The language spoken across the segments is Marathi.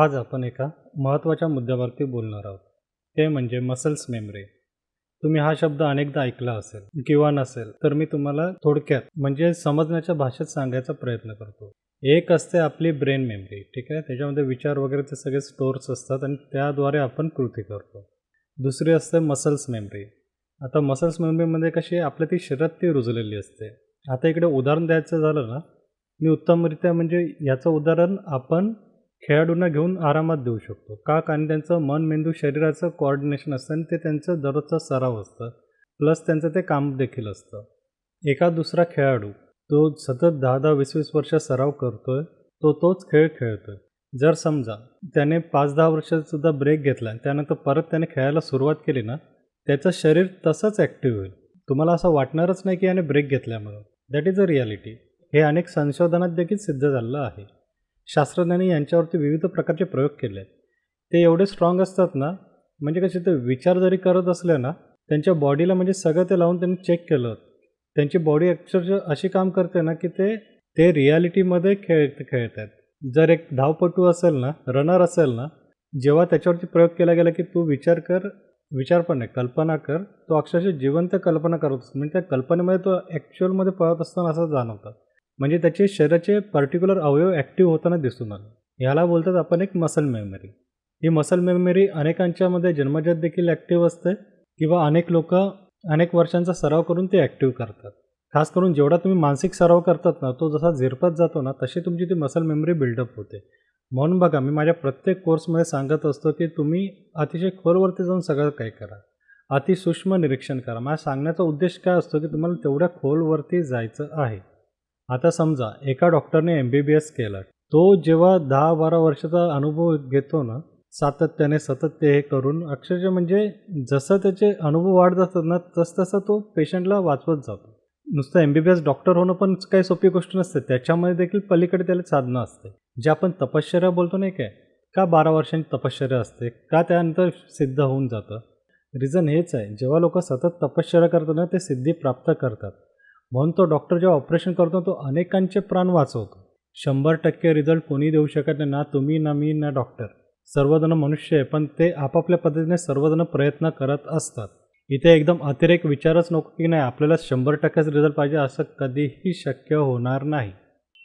आज आपण एका महत्त्वाच्या मुद्द्यावरती बोलणार आहोत. ते म्हणजे मसल्स मेमरी तुम्ही हा शब्द अनेकदा ऐकला असेल किंवा नसेल तर मी तुम्हाला थोडक्यात म्हणजे समजण्याच्या भाषेत सांगायचा प्रयत्न करतो. एक असते आपली ब्रेन मेमरी ठीक आहे? त्याच्यामध्ये विचार वगैरे ते सगळे स्टोर्स असतात आणि त्याद्वारे आपण कृती करतो. दुसरी असते मसल्स मेमरी आता मसल्स मेमरीमध्ये कशी आपल्या ती शरीरात ती रुजलेली असते. आता इकडे उदाहरण द्यायचं झालं ना मी उत्तमरित्या म्हणजे याचं उदाहरण आपण खेळाडूंना घेऊन आरामात देऊ शकतो. का कारण त्यांचं मन मेंदू शरीराचं कोऑर्डिनेशन असतं आणि ते त्यांचं दररोजचा सराव असतं. प्लस त्यांचं ते काम देखील असतं. एका दुसरा खेळाडू तो सतत दहा दहा वीस वीस वर्ष सराव करतोय तो तोच खेळ खेळतोय. जर समजा त्याने पाच दहा वर्षसुद्धा ब्रेक घेतला आणि त्यानंतर परत त्याने खेळायला सुरुवात केली ना त्याचं शरीर तसंच ॲक्टिव्ह होईल. तुम्हाला असं वाटणारच नाही की याने ब्रेक घेतल्यामुळं. दॅट इज अ रियालिटी हे अनेक संशोधनात देखील सिद्ध झालेलं आहे. शास्त्रज्ञांनी यांच्यावरती विविध प्रकारचे प्रयोग केले आहेत ते एवढे स्ट्रॉंग असतात ना म्हणजे कसे ते विचार जरी करत असले ना त्यांच्या बॉडीला म्हणजे सगळं ते लावून त्यांनी चेक केलं त्यांची बॉडी अक्षरशः अशी काम करते ना की ते ते रियालिटीमध्ये खेळ खेळत आहेत जर एक धावपटू असेल ना रनर असेल ना जेव्हा त्याच्यावरती प्रयोग केला गेला की तू विचार कर विचार पण नाही कल्पना कर तो अक्षरशः जिवंत कल्पना करत असतो. म्हणजे त्या कल्पनेमध्ये तो ॲक्च्युअलमध्ये पळत असताना असं जाणवतं. म्हणजे त्याचे शरीराचे पर्टिक्युलर अवयव ॲक्टिव्ह होताना दिसून आलं. ह्याला बोलतात आपण एक मसल मेमरी ही मसल मेमरी अनेकांच्यामध्ये जन्मजात देखील ॲक्टिव्ह असते किंवा अनेक लोक अनेक वर्षांचा सराव करून ते ॲक्टिव्ह करतात. खास करून जेवढा तुम्ही मानसिक सराव करतात ना तो जसा झिरपत जातो ना तशी तुमची ती मसल मेमरी बिल्डअप होते. म्हणून बघा मी माझ्या प्रत्येक कोर्समध्ये सांगत असतो की तुम्ही अतिशय खोलवरती जाऊन सगळं काही करा. अतिसूक्ष्म निरीक्षण करा. माझ्या सांगण्याचा उद्देश काय असतो की तुम्हाला तेवढ्या खोलवरती जायचं आहे. आता समजा एका डॉक्टरने एम बी बी एस केलं तो जेव्हा दहा बारा वर्षाचा अनुभव घेतो ना सातत्याने सतत ते हे करून अक्षरशः म्हणजे जसं त्याचे अनुभव वाढत असतात ना तसतसं तो पेशंटला वाचवत जातो. नुसतं M B B S doctor होणं पण काही सोपी गोष्ट नसते त्याच्यामध्ये देखील पलीकडे त्याला साधनं असते. जे आपण तपश्चर्या बोलतो नाही काय? का बारा वर्षांची तपश्चर्या असते? का त्यानंतर सिद्ध होऊन जातं? रिझन हेच आहे जेव्हा लोक सतत तपश्चर्या करतात ना ते सिद्धी प्राप्त करतात. म्हणून तो डॉक्टर जेव्हा ऑपरेशन करतो तो अनेकांचे प्राण वाचवतो. शंभर टक्के रिझल्ट कोणी देऊ शकत नाही ना तुम्ही ना मी ना डॉक्टर. सर्वजण मनुष्य आहे पण ते आपापल्या पद्धतीने सर्वजण प्रयत्न करत असतात. इथे एकदम अतिरेक विचारच नको की नाही आपल्याला शंभर टक्केच रिझल्ट पाहिजे असं कधीही शक्य होणार नाही.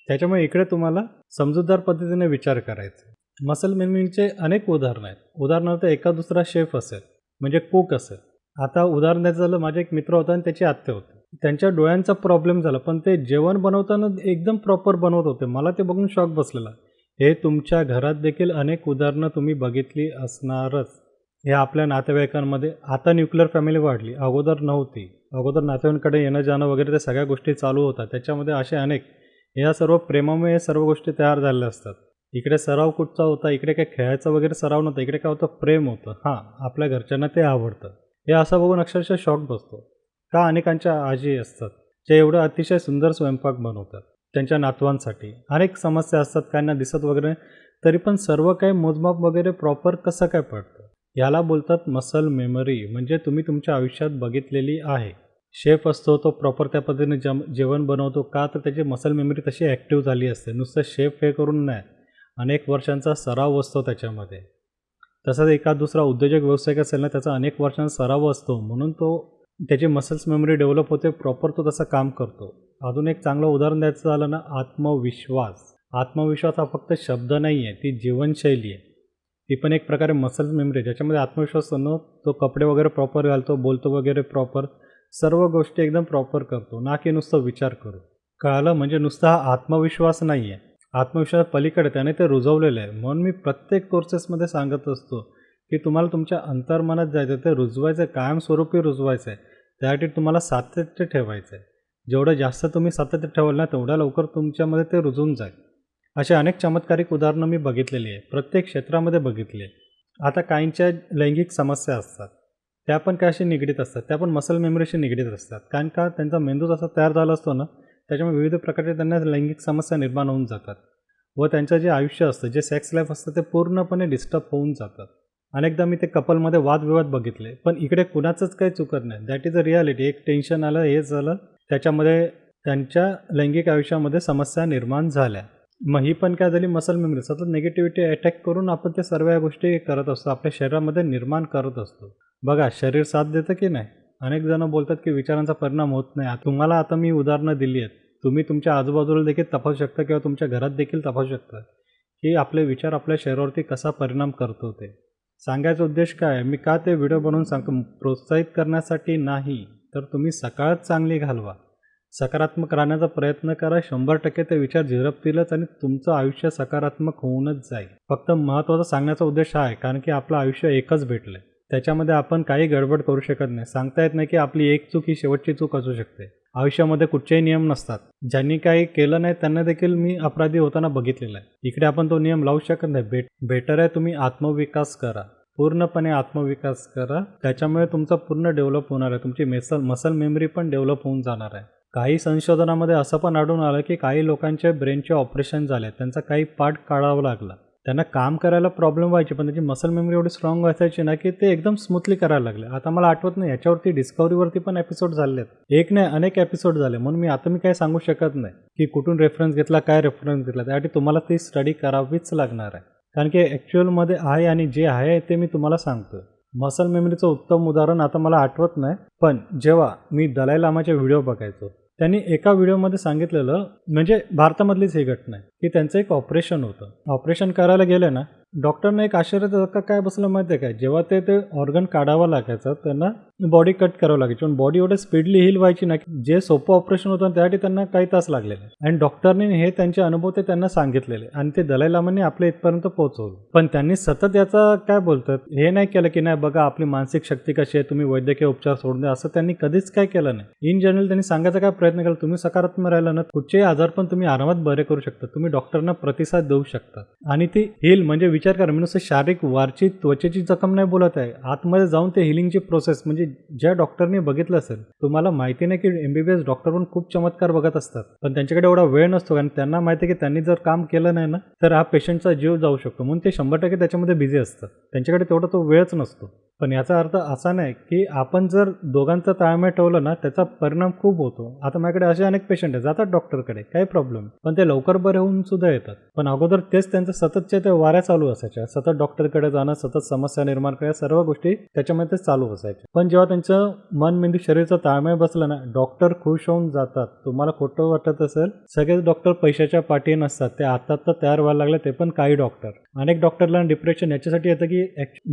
त्याच्यामुळे इकडे तुम्हाला समजूतदार पद्धतीने विचार करायचा. मसल मेमरीचे अनेक उदाहरणं आहेत. उदाहरणार्थ एका दुसरा शेफ असेल म्हणजे कुक असेल. आता उदाहरण द्यायचं झालं माझा एक मित्र होता आणि त्याची आत्या होती. त्यांच्या डोळ्यांचा प्रॉब्लेम झाला. पण ते जेवण बनवताना एकदम प्रॉपर बनवत होते. मला ते बघून शॉक बसलेला. हे तुमच्या घरात देखील अनेक उदाहरणं तुम्ही बघितली असणारच. हे आपल्या नातेवाईकांमध्ये आता न्यूक्लिअर फॅमिली वाढली. अगोदर नव्हती. अगोदर नातेवाईकांकडे येणं जाणं वगैरे त्या सगळ्या गोष्टी चालू होतात त्याच्यामध्ये असे अनेक. या सर्व प्रेमामुळे या सर्व गोष्टी तयार झालेल्या असतात. इकडे सराव कुठचा होता? इकडे काय खेळायचा वगैरे सराव नव्हता. इकडे काय होतं? प्रेम होतं. हां आपल्या घरच्यांना ते आवडतं. हे असं बघून अक्षरशः शॉक बसतो. का अनेकांच्या आजी असतात जे एवढं अतिशय सुंदर स्वयंपाक बनवतात त्यांच्या नातवांसाठी. अनेक समस्या असतात काहींना दिसत वगैरे तरी पण सर्व काही मोजमाप वगैरे प्रॉपर कसं काय पडतं? याला बोलतात मसल मेमरी म्हणजे तुम्ही तुमच्या आयुष्यात बघितलेली आहे. शेफ असतो तो प्रॉपर त्या पद्धतीने जम जेवण बनवतो का? तर त्याची मसल मेमरी तशी ॲक्टिव्ह झाली असते. नुसतं शेफ हे करून नाही. अनेक वर्षांचा सराव असतो त्याच्यामध्ये. तसंच एका दुसरा उद्योजक व्यावसायिक असेल ना त्याचा अनेक वर्षांचा सराव असतो. म्हणून तो त्याची मसल्स मेमरी डेव्हलप होते प्रॉपर तो तसं काम करतो. अजून एक चांगलं उदाहरण द्यायचं झालं ना आत्मविश्वास. आत्मविश्वास हा फक्त शब्द नाही आहे ती जीवनशैली आहे. ती पण एक प्रकारे मसल्स मेमरी ज्याच्यामध्ये आत्मविश्वास असतो तो कपडे वगैरे प्रॉपर घालतो बोलतो वगैरे प्रॉपर सर्व गोष्टी एकदम प्रॉपर करतो ना की नुसतं विचार करू कळालं? म्हणजे नुसता हा आत्मविश्वास नाही आहे आत्मविश्वास पलीकडे त्याने ते रुजवलेलं आहे. म्हणून मी प्रत्येक कोर्सेसमध्ये सांगत असतो की तुम्हाला तुमच्या अंतर्मनात जायचं ते रुजवायचं आहे कायमस्वरूपी रुजवायचं आहे. त्यासाठी तुम्हाला सातत्य ठेवायचं आहे. जेवढं जास्त तुम्ही सातत्य ठेवाल ना तेवढ्या लवकर तुमच्यामध्ये ते रुजून जाईल. असे अनेक चमत्कारिक उदाहरणं मी बघितलेली आहे. प्रत्येक क्षेत्रामध्ये बघितली आहे. आता काहींच्या लैंगिक समस्या असतात. त्या पण काय अशी निगडीत असतात. त्या पण मसल मेमरीशी निगडीत असतात. कारण का? त्यांचा मेंदू जसा तयार झाला असतो ना त्याच्यामुळे विविध प्रकारचे त्यांना लैंगिक समस्या निर्माण होऊन जातात. व त्यांचं जे आयुष्य असतं जे सेक्स लाईफ असतं ते पूर्णपणे डिस्टर्ब होऊन जातात. अनेकदा मी ते कपलमध्ये वादविवाद बघितले पण इकडे कुणाचंच काही चुकत नाही. दॅट इज अ रियालिटी एक टेन्शन आलं हे झालं. त्याच्यामध्ये त्यांच्या लैंगिक आयुष्यामध्ये समस्या निर्माण झाल्या. मग ही पण काय झाली? मसल मेमरी सतत निगेटिव्हिटी अटॅक करून आपण त्या सर्व या गोष्टी करत असतो. आपल्या शरीरामध्ये निर्माण करत असतो. बघा शरीर साथ देतं की नाही? अनेक जण बोलतात की विचारांचा परिणाम होत नाही. तुम्हाला आता मी उदाहरणं दिली आहेत. तुम्ही तुमच्या आजूबाजूला देखील तपासू शकता किंवा तुमच्या घरात देखील तपासू शकता की आपले विचार आपल्या शरीरावरती कसा परिणाम करतो ते. सांगायचा उद्देश काय? मी का ते व्हिडिओ बनवून सांगतो प्रोत्साहित करण्यासाठी नाही तर तुम्ही सकाळच चांगली घालवा. सकारात्मक राहण्याचा प्रयत्न करा शंभर टक्के ते विचार झिरपतीलच आणि तुमचं आयुष्य सकारात्मक होऊनच जाईल. फक्त महत्त्वाचा सांगण्याचा उद्देश हा आहे कारण की आपलं आयुष्य एकच भेटलं त्याच्यामध्ये आपण काही गडबड करू शकत नाही. सांगता येत नाही की आपली एक चूक ही शेवटची चूक असू शकते. आयुष्यामध्ये कुठचेही नियम नसतात. ज्यांनी काही केलं नाही त्यांना देखील मी अपराधी होताना बघितलेलं आहे. इकडे आपण तो नियम लावू शकत नाही. बेट बेटर आहे तुम्ही आत्मविकास करा. पूर्णपणे आत्मविकास करा. त्याच्यामुळे तुमचा पूर्ण डेव्हलप होणार आहे. तुमची मेसल मसल मेमरी पण डेव्हलप होऊन जाणार आहे. काही संशोधनामध्ये असं पण आढळून आलं की काही लोकांचे ब्रेनचे ऑपरेशन झाले. त्यांचा काही पार्ट काढावा लागला. त्यांना काम करायला प्रॉब्लेम व्हायचे पण त्याची मसल मेमरी एवढी स्ट्रॉंग असायची ना की ते एकदम स्मूथली करायला लागले. आता मला आठवत नाही याच्यावरती डिस्कवरीवरती पण एपिसोड झाले आहेत एक नाही अनेक एपिसोड झाले. म्हणून मी आता मी काय सांगू शकत नाही की कुठून रेफरन्स घेतला काय रेफरन्स घेतला. त्यासाठी तुम्हाला ती स्टडी करावीच लागणार आहे. कारण की ॲक्च्युअलमध्ये आहे आणि जे आहे ते मी तुम्हाला सांगतो मसल मेमरीचं उत्तम उदाहरण आता मला आठवत नाही पण जेव्हा मी दलाई लामाचे व्हिडिओ बघायचो त्यांनी एका व्हिडिओमध्ये सांगितलेलं म्हणजे भारतामधलीच ही घटना आहे की त्यांचं एक ऑपरेशन होतं. ऑपरेशन करायला गेलं ना डॉक्टरनं एक आश्चर्य धक्का काय बसलं माहिती आहे काय जेव्हा ते ते ऑर्गन काढावं लागायचं त्यांना बॉडी कट करावं लागायची. पण बॉडी एवढं स्पीडली हिल व्हायची ना जे सोपं ऑपरेशन होतं त्यासाठी त्यांना काही तास लागलेले. आणि डॉक्टरने हे त्यांचे अनुभव ते त्यांना सांगितलेले. आणि ते दलाई लामांनी आपल्या इथपर्यंत पोहोचवलं. पण त्यांनी सतत याचा काय बोलतात? हे नाही केलं की नाही बघा आपली मानसिक शक्ती कशी आहे तुम्ही वैद्यकीय उपचार सोडून द्या. असं त्यांनी कधीच काय केलं नाही. इन जनरल त्यांनी सांगायचा काय प्रयत्न केला तुम्ही सकारात्मक राहिला ना कुठचेही आजार पण तुम्ही आरामात बरे करू शकता. तुम्ही डॉक्टरना प्रतिसाद देऊ शकता. आणि ती हिल म्हणजे विचार करा मी नुसतं शारीरिक वारची त्वचेची जखम नाही बोलत आहे. आतमध्ये जाऊन ते हिलिंगची प्रोसेस म्हणजे ज्या डॉक्टरने बघितलं असेल तुम्हाला माहिती नाही की एमबीबीएस डॉक्टर पण खूप चमत्कार बघत असतात. पण त्यांच्याकडे एवढा वेळ नसतो कारण त्यांना माहिती आहे की त्यांनी जर काम केलं नाही ना तर हा पेशंटचा जीव जाऊ शकतो. म्हणून ते शंभर टक्के त्याच्यामध्ये बिझी असतात. त्यांच्याकडे तेवढा तो वेळच नसतो. पण याचा अर्थ असा नाही की आपण जर दोघांचा ताळमेळ ठेवलं ना त्याचा परिणाम खूप होतो. आता माझ्याकडे असे अनेक पेशंट आहेत जातात डॉक्टरकडे काही प्रॉब्लेम पण ते लवकर बरे होऊन सुद्धा येतात. पण अगोदर तेच त्यांचं सततच्या त्या वाऱ्या चालू असायच्या. सतत डॉक्टरकडे जाणं सतत समस्या निर्माण करणं सर्व गोष्टी त्याच्यामध्ये चालू असायच्या. पण जेव्हा त्यांचं मन मेंदू शरीरचा ताळमेळ बसलं ना डॉक्टर खुश होऊन जातात. तुम्हाला खोटं वाटत असेल सगळेच डॉक्टर पैशाच्या पाठी नसतात. ते आता तर तयार व्हायला लागले ते पण काही डॉक्टर अनेक डॉक्टरला डिप्रेशन याच्यासाठी येतं की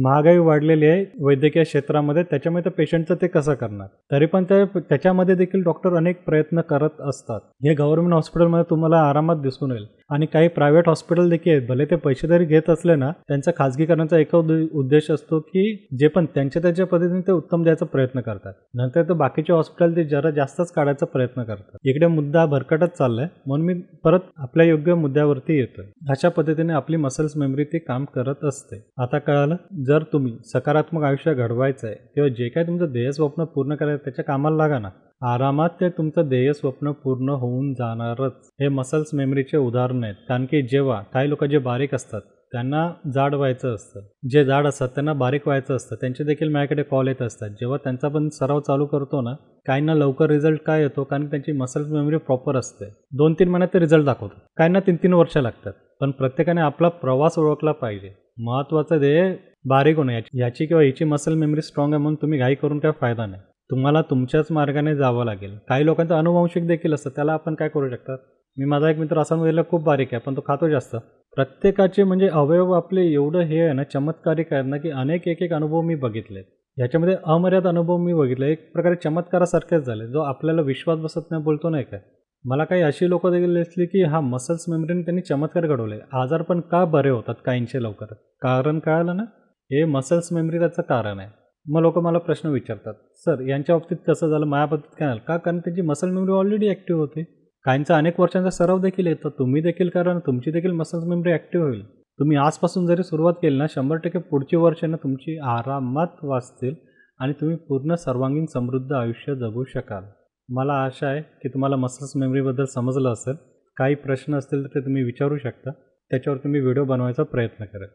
महागाई वाढलेली आहे वैद्यकीय क्षेत्रामध्ये त्याच्यामुळे त्या पेशंटचं ते कसं करणार? तरी पण ते त्याच्यामध्ये देखील डॉक्टर अनेक प्रयत्न करत असतात. हे गव्हर्नमेंट हॉस्पिटलमध्ये तुम्हाला आरामात दिसून येईल. आणि काही प्रायव्हेट हॉस्पिटल देखील आहेत. भले ते पैसे जरी घेत असले ना त्यांचा खाजगीकरणाचा एक उद्देश असतो की जे पण त्यांच्या त्याच्या पद्धतीने ते उत्तम द्यायचा प्रयत्न करतात. नंतर तर बाकीचे हॉस्पिटल ते जरा जास्तच काढायचा प्रयत्न करतात. इकडे मुद्दा भरकटच चाललाय. म्हणून मी परत आपल्या योग्य मुद्द्यावरती येतोय अशा पद्धतीने आपली मसल्स मेमरी ती काम करत असते. आता कळालं? जर तुम्ही सकारात्मक आयुष्य घडवायचं आहे किंवा जे काय तुमचं ध्येय स्वप्न पूर्ण करायचं त्याच्या कामाला लागा ना. आरामात ते तुमचं ध्येय स्वप्न पूर्ण होऊन जाणारच. हे मसल्स मेमरीचे उदाहरण आहेत. कारण की जेव्हा काही लोक जे बारीक असतात त्यांना जाड व्हायचं असतं. जे जाड असतात त्यांना बारीक व्हायचं असतं. त्यांचे देखील माझ्याकडे कॉल येत असतात. जेव्हा त्यांचा पण सराव चालू करतो ना काहींना लवकर रिझल्ट काय येतो? कारण त्यांची मसल्स मेमरी प्रॉपर असते. दोन तीन महिन्यात ते रिझल्ट दाखवतो काहींना तीन तीन वर्ष लागतात. पण प्रत्येकाने आपला प्रवास ओळखला पाहिजे. महत्त्वाचं ध्येय बारीक होणं. याची याची किंवा हिची मसल मेमरी स्ट्रॉंग आहे म्हणून तुम्ही घाई करून काय फायदा नाही. तुम्हाला तुमच्याच मार्गाने जावं लागेल. काही लोकांचं अनुवंशिक देखील असतं त्याला आपण काय करू शकतात? मी माझा एक मित्र असा मुलीला खूप बारीक आहे पण तो खातो जास्त. प्रत्येकाचे म्हणजे अवयव आपले एवढं हे आहे ना चमत्कारिक आहेत ना की अनेक एक एक अनुभव मी बघितले. याच्यामध्ये अमर्याद अनुभव मी बघितले. एक प्रकारे चमत्कारासारखेच झाले जो आपल्याला विश्वास बसत नाही बोलतो नाही काय मला काही अशी लोकं देखील दिसली की हा मसल्स मेमरीने त्यांनी चमत्कार घडवले. आजार पण का बरे होतात काहींचे लवकर? कारण कळालं ना? हे मसल्स मेमरी त्याचं कारण आहे. मग लोक मला प्रश्न विचारतात सर यांच्या बाबतीत कसं झालं? माझ्या बाबतीत काय झालं? का? कारण त्यांची मसल मेमरी ऑलरेडी ॲक्टिव्ह होते. काहींचा अनेक वर्षांचा सराव देखील येतो. तुम्ही देखील करा तुमची देखील मसल्स मेमरी ॲक्टिव्ह होईल. तुम्ही आजपासून जरी सुरुवात केली ना शंभर टक्के पुढची वर्षांना तुमची आरामात वाचतील आणि तुम्ही पूर्ण सर्वांगीण समृद्ध आयुष्य जगू शकाल. मला आशा आहे की तुम्हाला मसल्स मेमरीबद्दल समजलं असेल. काही प्रश्न असतील तर ते तुम्ही विचारू शकता. त्याच्यावर तुम्ही व्हिडिओ बनवायचा प्रयत्न करा.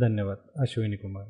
धन्यवाद. अश्विनी कुमार.